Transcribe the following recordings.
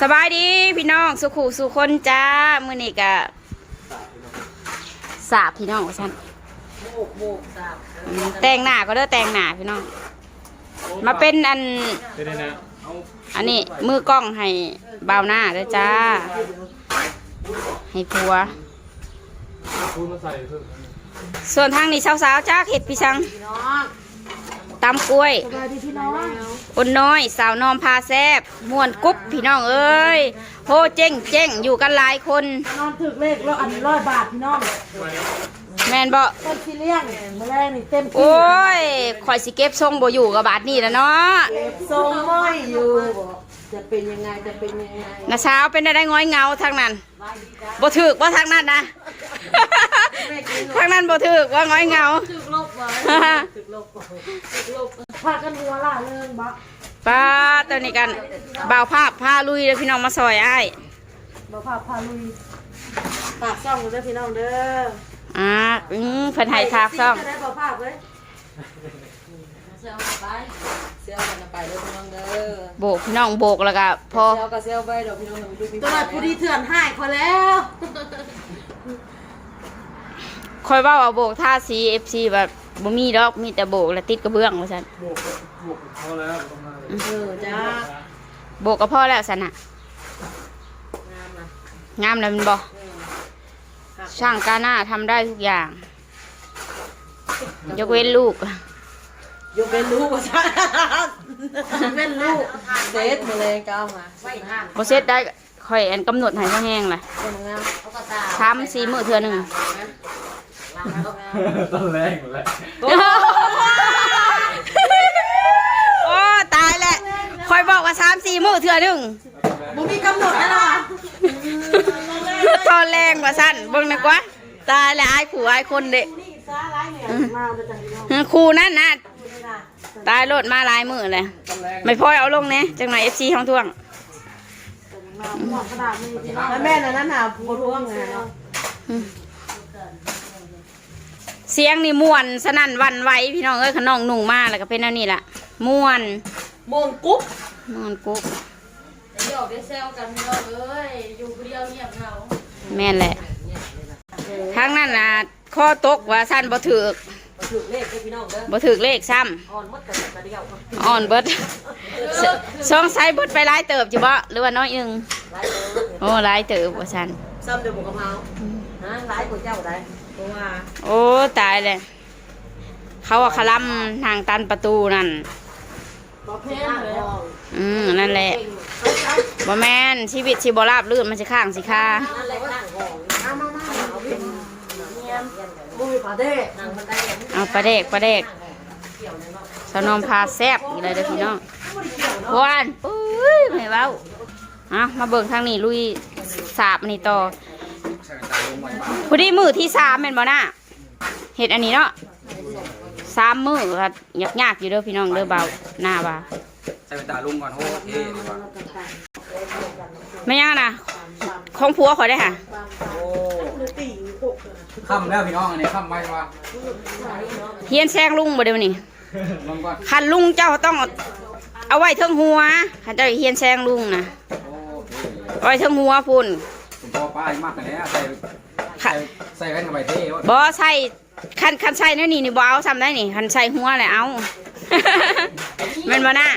สบายดีพี่น้องสุขุสุคนจ้ามื้อนี้ก็สาบพี่น้องว่าซั่นโบกโบกสาบอืมแต่งหน้าก็เด้อแต่งหน้าพี่น้อง มาเป็นอันเป็นไงนะอันนี้มือกล้องให้บ่าวหน้าเด้อจ้า ให้ผัวพูดมาใส่เพิ่มส่วนทางนี้สาวๆจ้าเห็ดพี่ชังพี่น้อง ตำกล้วยสบายดีพี่น้องอ้นน้อยสาวนอมพาแซบม่วนกุ๊บพี่น้องเอ้ยโหเจ๊งเจ๊งอยู่กันหลายคน นอนถึกเลขแล้วอันร้อยบาทพี่น้องแม่นบ่ต้นซีเลี้ยงมาแรกนี่เต็มที่โอ้ยข่อยสิเก็บทรงบ่อยู่กับบาทนี่แหล้วเนาะเก็บทรงม้อยอยู่จะเป็นยังไงจะเป็นยังไงนะเช้าเป็นได้ง้อยเงาทางนั้นบ่ถึกบ่ทางนั้นนะทางนั้นบ่ถึกว่าง้อยเงาถึกลบ ไว้ถึกลบถึกลบพากันหัวล่าเริงบักป้าตอนนี้กันบ่าวภาพพาลุยเลยพี่น้องมาซอยอ้ายบ่พาพาลุยปากซ่องเด้อพี่น้องเด้ออ่าอืมเพิ่นให้ทากซ่องได้บ่ภาพเว้ยเซลไปเซลกันไปเด้อพี่น้องเด้อโบกพี่น้องโบกแล้วก็พอเซลกับเซลไปเดี๋ยวพี่น้องดูพี่ตัวผู้ดีเถื่อนหายพอแล้วค่อยเว้าว่าโบกท่าสี FC แบบ บ่มีดอกมีแต่โบกแล้วติดกระเบื้องว่าซั่นบวกบวกเขาแล้วต้องมาเออจ้าโบกก็พอแล้วซั่นน่ะงามนะงามแล้วแมันบ่ช่างกาหน้าทำได้ทุกอย่าง ยกเว้นลูก ยกเป็นลูกว่าจ้าเป็นลูกเซตมาเลยก้าวมาบ่เสร็จได้ค่อยอันกำหนดให้เขาแห้งล่ะเป็นงามทำสี่มื้อเทื่อหนึง ต้นแรกหมดแล้วโอ้ตายแหละค่อยบอกว่าสามสี่มื้อเทื่อหนึงบ่มีกำหนดนะล่ะตอนแรงกว่าสั้นเบิ่งนึกว่าตายแล้วอายผู้อายคนเด็กนี่ซาไรเนี่ยมาเอาจากพี่น้องครูนั่นน่ะนี่นะตายโลดมาหลายมื้อเลยไม่พอยเอาลงแหน่จังไหน FC ห้องท่วงมาหมอนกระดาษนี่พี่น้องแล้วแม่น่ะนั่นน่ะบ่ร่วงไง เนาะเสียงนี่ม่วนสนั่นหวันไหวพี่น้องเอ้ยขน้องหนุ่งมาแล้วก็เป็นอันนี้ล่ะม่วนมงกุ๊บม่วนกุ๊กเดี๋ยวได้แซวกันพี่น้องเอ้ยอยู่คนเดียวเงียบเหงาแม่นแหละทางนั้นน่ะข้อตกว่าสั้นบ่ถึกถูกเลขให้พี่น้องเด้อบ่ถึกเลขซ้ำอ่อนหมดแต่แต่เดียวอ่อนเบิดสสองไซเบิดไปหลายเติบจิบ่หรือว่าน้อยหนึงหลายเด้อโอ้หลายเติบว่าซั่นซ้ำเดี๋ยวหมูกะเพราฮะหลายกว่าเจ้าได้ เพราะว่าโอ้ตายเลยเขาว่าคลำทางตันประตูนั่นบ่เพ่งเลยอืมนั่นแหละบ่แม่นชีวิตสิบ่ราบรื่นมันสิข้างสิค่านั่นแหละนั่งของมามามาเอาเป็นเนียนบุ้ยปลาเด้นั่งบันไดอย่างนี้เอาปลาเด็กปลาเด็กสนมพาแซบอีกเลยเด้อพี่น้องวานปุ้ยไม่เว้าอะมาเบิ่งทางนี้ลุยสาบอันนี้ต่อ พอดีมือที่สามแม่นบ่น่ะเห็ดอันนี้เนาะสามมือครับยากๆอยู่เด้อพี่น้องเด้อเบาหน้าบ่าใส่เป็นตาลุงก่อนโอ้เท่ดีว่ะไม่ยากนะของผัวขอยได้ค่ะค่ำแล้วพี่น้องอันนี้ค่ำไว้ว่าเฮียนแซงลุงบ่เดี๋ยวนี้ลองก่อนคันลุงเจ้าต้องเอาไว้เทิงหัวคันเจ้าเฮียนแซงลุงนะโอ้เอาไว้เทิงหัวพุ่นคุณพ่อ ป้ามากกันแล้วใส่ใส่ใส่กันเข้าไปเท่ว่ะบ่ใส่คันคันใส่นั่นนี่นี่บ่เอาซ้ำได้นี่คันใส่หัวเลยเอา แม่นบ่น่ะ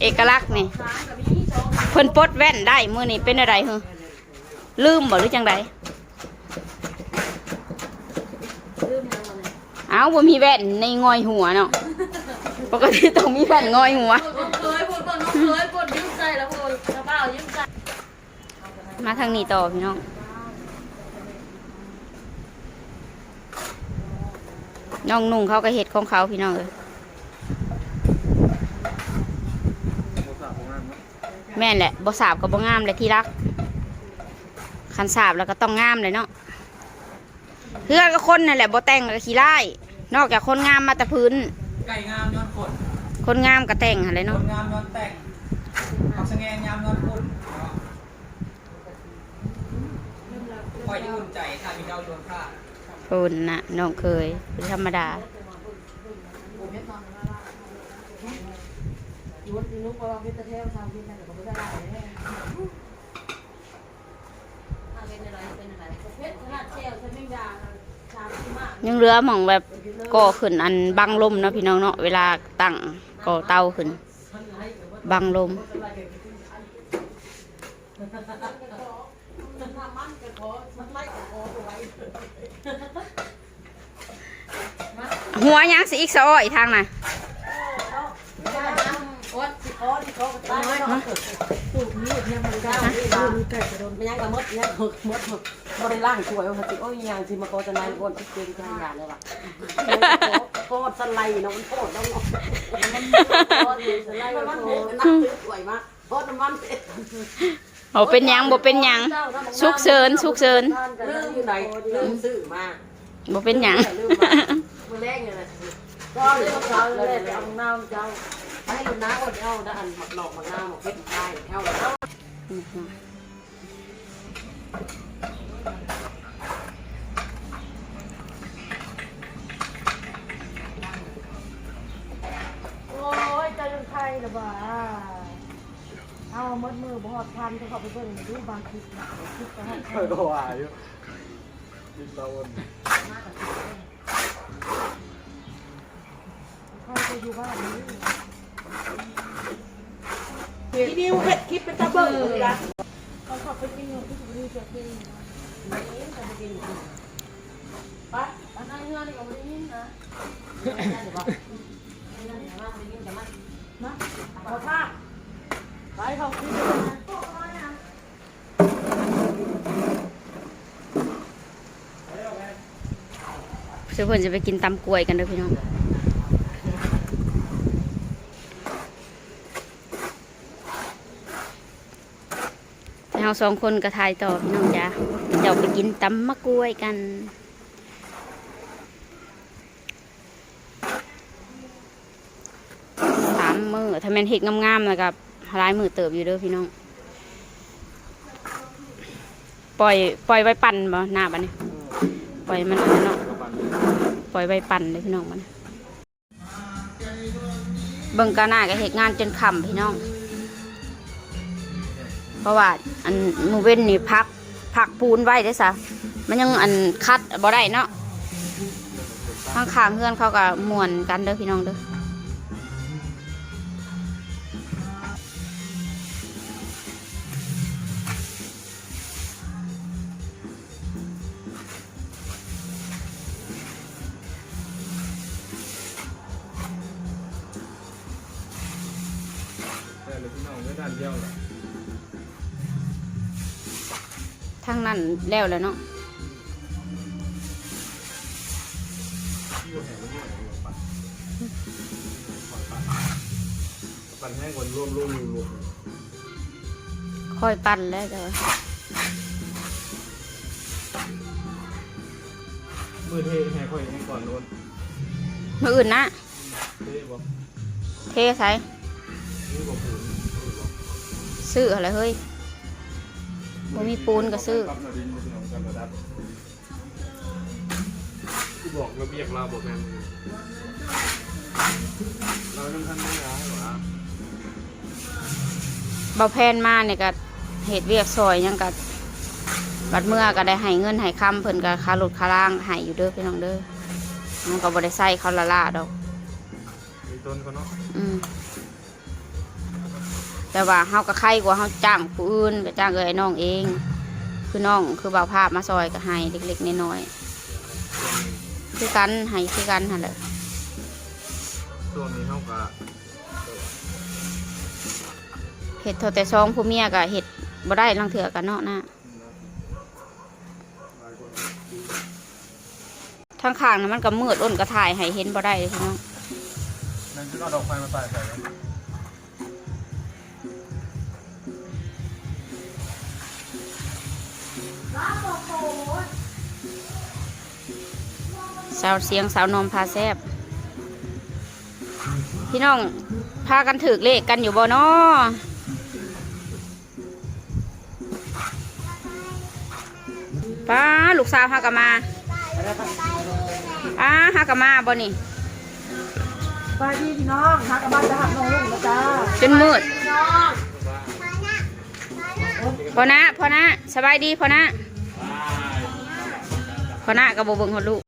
เอกลักษณ์นี่เพิ่นปลดแว่นได้มื้อนี้เป็นอะไรฮึลืมบ่หรือจังไดเอาบ่มีแว่นในงอยหัวเนาะปกติต้องมีแว่นงอยหัวปวดน้องเคยปว มาทางนี้ต่อพี่น้องน้องนุ่งเขาก็เห็ดของเขาพี่น้องเลยแม่นแหละบ่สาบกับบ่งามเลยที่รัก คันสาบแล้วก็ต้องงามเลยเนาะเพื่อนก็คนนั่นแหละบ่แต่งแล้วก็ขี้ไล่นอกจากคนงามมาแต่พื้น ไก่งามย้อนขนคนงามก็แต่งอะไรคเนาะนงามย้อนแต่งผักสะแงงยามย้อนคุณค อยที่อุ่นใจถ้ามีเจ้าโยนข้าพื้นน่ะน้องเคยเป็นธรรมดาอจุดนุ๊กว่าเป็นตะเทวทำกินแต่ก็ไม่ได้แน่เอาเป็นอะไรเป็นอะไรเพชรขนาดเซลฉันไม่ยาชามที่มากยังเหลือหม่องแบบก่อขึ้นอันบังลมเนาะพี่น้องเนาะเวลาตั้งก่อเตาขึ้น บังลม หัวยังสิอีกซอยทางน่ะโอ๊ตสิโอ๊ตสิโอ๊ตตายเนาะถูกนี่เนี่ยมันก้าวนี่มันไก่กระโดนไม่ยังกระมดเนี่ยหกมดหกบริล่างสวยว่าสิโอ้ยยังสิมาโกจะนายอ้วนเก่งขนาดเลยว่ะโคตรสไลด์เนาะมันโคตรต้องมันโคตรสไลด์มันโคตรนักสวยมากโคตรมันเอาเป็นหยังบ่เป็นหยังสุกเสริญสุกเสริญลืมอยู่ไหนลืมซื้อมาบ่เป็นหยัง มือแรกเนี่ยนะก็เรื่องเขาเลยเอาน้ำเจ้าให้ลูกน้าอดเอาด้านหลอกมาหน้าหมกเพชรได้เอาแล้วโอ้ยใจเป็นไทยนะบาเอามดมือบอดพันจะเข้าไปเบิ่งดูบางคลิปคลิปก็ให้เปิดตัวอายุกินตะวัน อยู่บ้านนี้ทีนี้เพชรคลิปเป็นตะเบิ้งเลยนะเขาขับไปกินเงินที่สุรินทร์จะกินนี่ไปอันนั้นเงินนี่ก็ไม่ได้ยินนะขอท่าไปเขาคลิปเพื่อนจะไปกินตำกล้วยกันด้อพี่น้องแต่เราสองคนก็ทายต่อพี่น้องจ้าเดี๋ยวไปกินตำมะกล้วยกันสามมือถ้าแม่นเห็ดงามๆแล้วกับลายมือเติบอยู่เด้อพี่น้อง ปล่อยปล่อยไว้ปั่นบ่หน้าบัดนี้ปล่อยมันนนั้นเนาะปล่อยไว้ปั่นเลยพี่น้องมันเบิ่งกาหน้าก็เฮ็ดงานจนค่ำพี่น้อง เพราะว่าอันหมูเว้นนี่พักพักปูนไว้ได้ซะมันยังอันคัดบ่ได้เนาะข้างขางเพื่อนเขาก็ม่วนกันเด้อพี่น้องเด้อแต่เลยพี่น้องไม่ด้านเดียวหรอ ทั้งนั้นแล้วแหล้วเนาะที่อยู่แห่งนี้เนี่ยปั่นปั่นแห้งคนร่วมร่วมรวมรวมค่อยปั่นแล้วเด้อมือเทแห่ค่อยให้ก่อนโน้นมืออื่นนะเทบอกเทใส่นี่บอกปูนนี่บอกซื้ออะไรเฮ้ย บ่มีปูนก็ซื้อกับนาดินพี่น้องกันระดับที่บอกระเบียบเราบอกแม่นเราต้องทำได้แล้วหรอเบาแพนมาเนี่ยก็เหตุเวียกซอยหยังกับัดเมื่อก็ได้ให้เงินให้คำเพิ่นก็ค่ารถค่าล่างให้อยู่เด้อพี่น้องเด้อมันก็บ่ได้ใส่เขาละล่าดอก มีต้นเขาเนาะ อืม แต่ว่าเฮาก็ใครกว่าเฮาจ้างผู้อื่นก็จ้างเอ้ยน้องเอง คือน้องคือเบาภาพมาซอยก็ให้เล็กๆน้อยๆคือกันให้คือกันหั่นแหละช่วงนี้เขาก็เฮ็ดเท่าแต่ซองผู้เมียก็เฮ็ดบ่ได้ลังเถื่อกันเนาะนะทางข้างนั้นมันก็มืดอ้นก็ถ่ายให้เห็นบ่ได้เลยพี่น้องนั่นจะเอาดอกไฟมาใส่ใส่ สาวเสียงสาวนมพาแซบพี่น้องพากันถือเลขกันอยู่บ่เนาะป้าลูกสาวหากะมาป้าหากะมาบ่นี่บายดีพี่น้องฮักกับบ้านจะหักน้องลุงนะจ้าจนมืด พอนะพอนะสบายดีพอนะพอนะกับโบเบิงฮอดลูก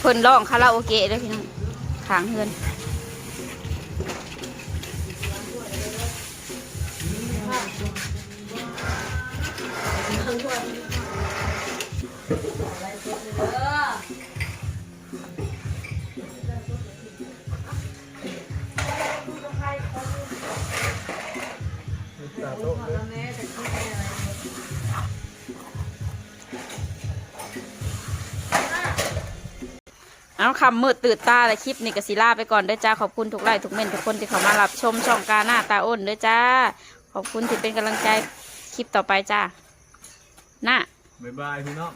เพิ่นร้องคาราโอเกะด้วยพี่น้องขางเฮือน เอาคำมืดตื่นตาและคลิปนี้กสิลาไปก่อนเด้วยจ้าขอบคุณทุกไลค์ทุกเมนทุกคนที่เข้ามารับชมช่องกาหน้าตาอ้นเด้วยจ้า ขอบคุณที่เป็นกำลังใจคลิปต่อไปจ้าหน้าบ๊ายบายพี่น้อง